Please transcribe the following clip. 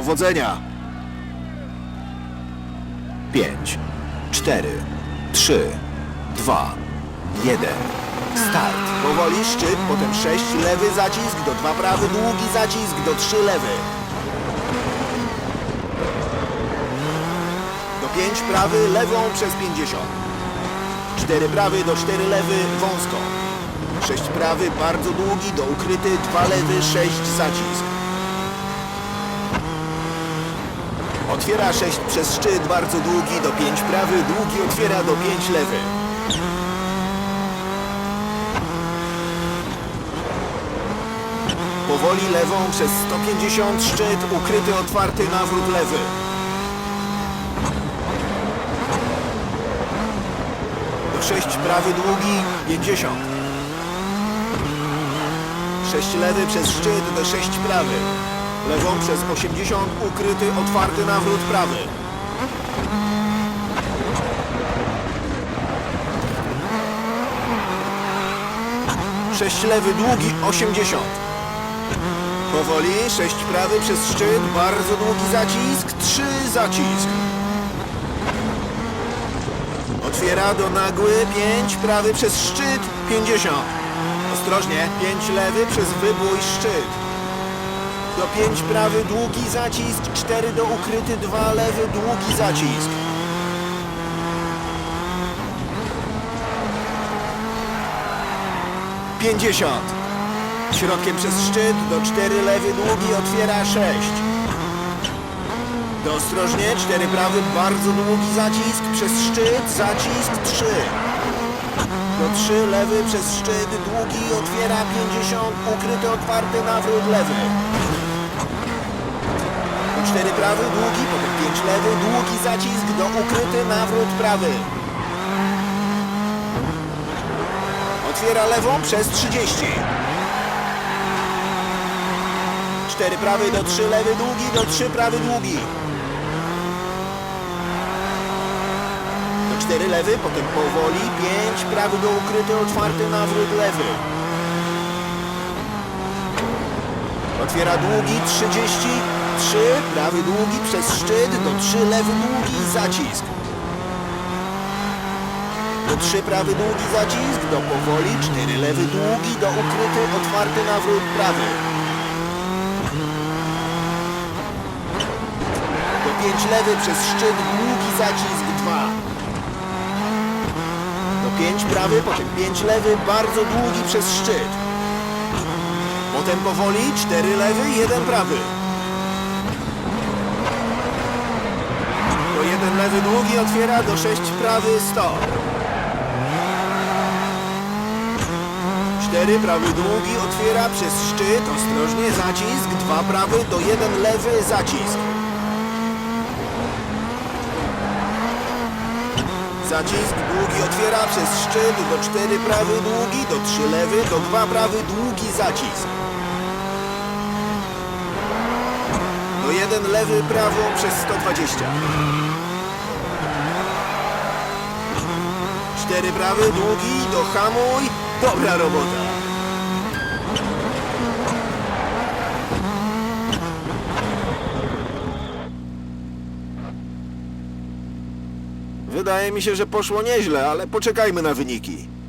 Powodzenia! Pięć, cztery, trzy, dwa, jeden. Start. Powoli szczyt, potem sześć lewy zacisk, do dwa prawy długi zacisk, do trzy lewy. Do pięć prawy lewą przez pięćdziesiąt. Cztery prawy do cztery lewy wąsko. Sześć prawy bardzo długi do ukryty, dwa lewy, sześć zacisk. Otwiera 6 przez szczyt, bardzo długi, do 5 prawy, długi otwiera do 5 lewy. Powoli lewą przez 150 szczyt, ukryty, otwarty, nawrót lewy. Do 6 prawy, długi, 50. 6 lewy przez szczyt, do 6 prawy. Lewą przez 80, ukryty, otwarty nawrót prawy. Sześć lewy, długi, 80. Powoli, sześć prawy przez szczyt, bardzo długi zacisk, trzy zacisk. Otwiera do nagły, pięć prawy przez szczyt, 50. Ostrożnie, pięć lewy przez wybój szczyt. Do 5 prawy długi zacisk, 4 do ukryty, 2 lewy długi zacisk. Pięćdziesiąt. Środkiem przez szczyt, do 4 lewy długi, otwiera 6. Do ostrożnie, 4 prawy, bardzo długi zacisk, przez szczyt, zacisk 3. Do 3 lewy przez szczyt, długi, otwiera 50, ukryty, otwarty, nawrót lewy. 4 prawy, długi, potem 5 lewy, długi zacisk, do ukryty, nawrót prawy. Otwiera lewą przez 30. 4 prawy, do 3 lewy, długi, do 3 prawy, długi. Do 4 lewy, potem powoli, 5 prawy do ukryty, otwarty, nawrót lewy. Otwiera długi 30, 3, prawy długi przez szczyt, do 3 lewy długi zacisk. Do 3 prawy długi zacisk, do powoli 4 lewy długi, do ukryty, otwarty nawrót prawy. Do 5 lewy przez szczyt, długi zacisk 2. Do 5 prawy, potem 5 lewy, bardzo długi przez szczyt. Potem powoli 4 lewy, 1 prawy. Do 1 lewy długi otwiera, do 6 prawy 100. 4 prawy długi otwiera przez szczyt, ostrożnie zacisk, 2 prawy, do 1 lewy zacisk. Zacisk długi otwiera przez szczyt, do 4 prawy długi, do 3 lewy, do 2 prawy długi zacisk. 1 lewy prawą przez 120. 4 prawy długi, do hamuj, dobra robota. Wydaje mi się, że poszło nieźle, ale poczekajmy na wyniki.